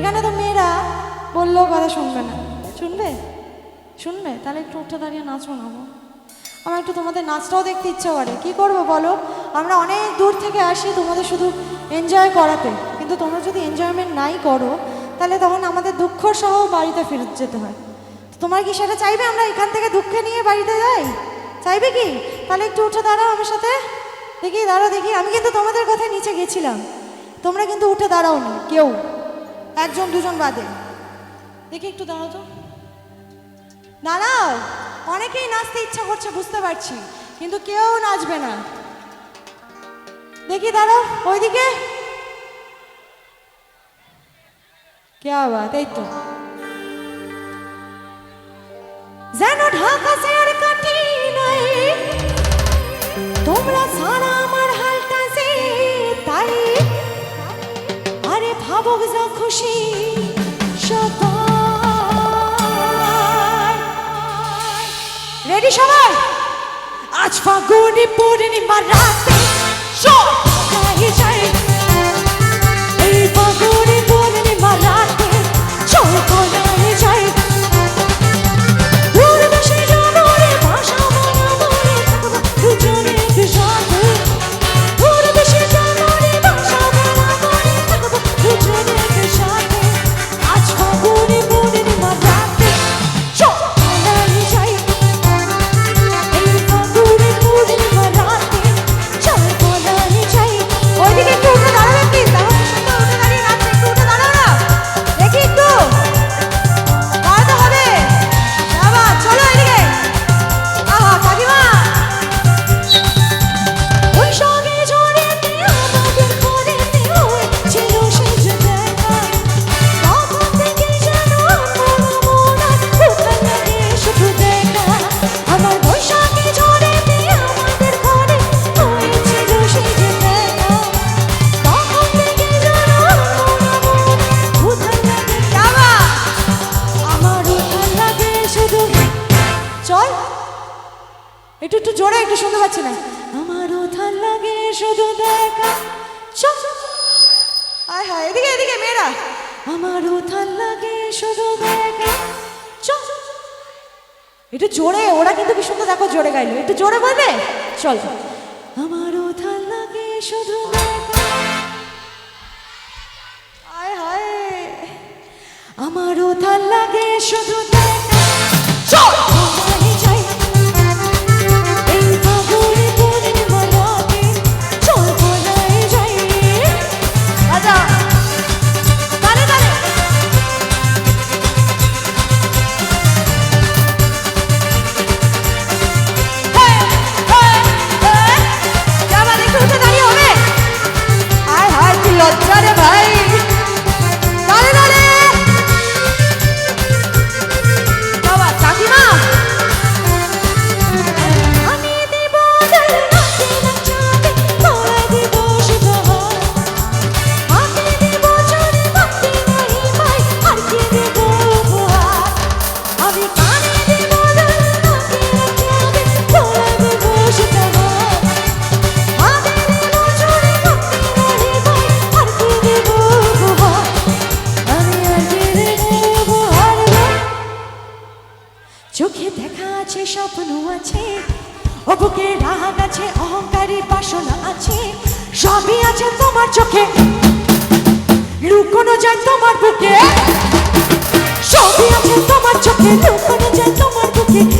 এখানে তো মেয়েরা বললেও কথা শুনবে না। শুনবে? শুনবে? তাহলে একটু উঠে দাঁড়িয়ে নাচো না আমার একটু তোমাদের নাচটাও দেখতে ইচ্ছা করে। কি করব বলো? আমরা অনেক দূর থেকে আসি তোমাদের শুধু এনজয় করাতে। কিন্তু তোমরা যদি এনজয়মেন্ট নাই করো, তাহলে তখন আমাদের দুঃখ সহ বাড়িতে ফেরত যেতে হয়। তোমরা কি সেটা চাইবে? আমরা এখান থেকে দুঃখে নিয়ে বাড়িতে যাই? চাইবে কি? তাহলে একটু উঠে দাঁড়াও আমার সাথে। দেখি, দাঁড়াও দেখি। আমি কিন্তু তোমাদের কথায় নিচে গেছিলাম। তোমরা কিন্তু উঠে দাঁড়াও নি কেউ। একজন, দুজন বাদে। দেখি একটু দাঁড়াও তো। দাঁড়াও, অনেকেই নাচতে ইচ্ছা করছে, বুঝতে পারছি, কিন্তু কেউ নাচবে না। দেখি দাঁড়াও, ওইদিকে। কে তো। যেন ঢাকা তোমরা সারা ভাবক যা খুশি রেডি সবাই? আজ ফাগুনি পূর্ণিমা রাতে সবাই যাই এই ফাগুনি একটু একটু জোরে একটু শুনতে পাচ্ছি না। আমারও ভালো লাগে শুধু দেখা। আয় হায় এদিকে এদিকে মেয়েরা। আমারও ভালো লাগে শুধু দেখা। একটু জোরে ওরা কিন্তু কি সুন্দর দেখো জোরে গাইলো। একটু জোরে বলবে? চল। আমারও ভালো লাগে শুধু দেখা। আয় হায়। আমারও ভালো লাগে শুধু দেখা। চল। আছে, ও বুকে রাগ আছে, অহংকারী বাসনা আছে, সবই আছে তোমার চোখে। লুকোনো যায় তোমার বুকে। সবই আছে তোমার চোখে, লুকোনো যায় তোমার বুকে।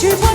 去疯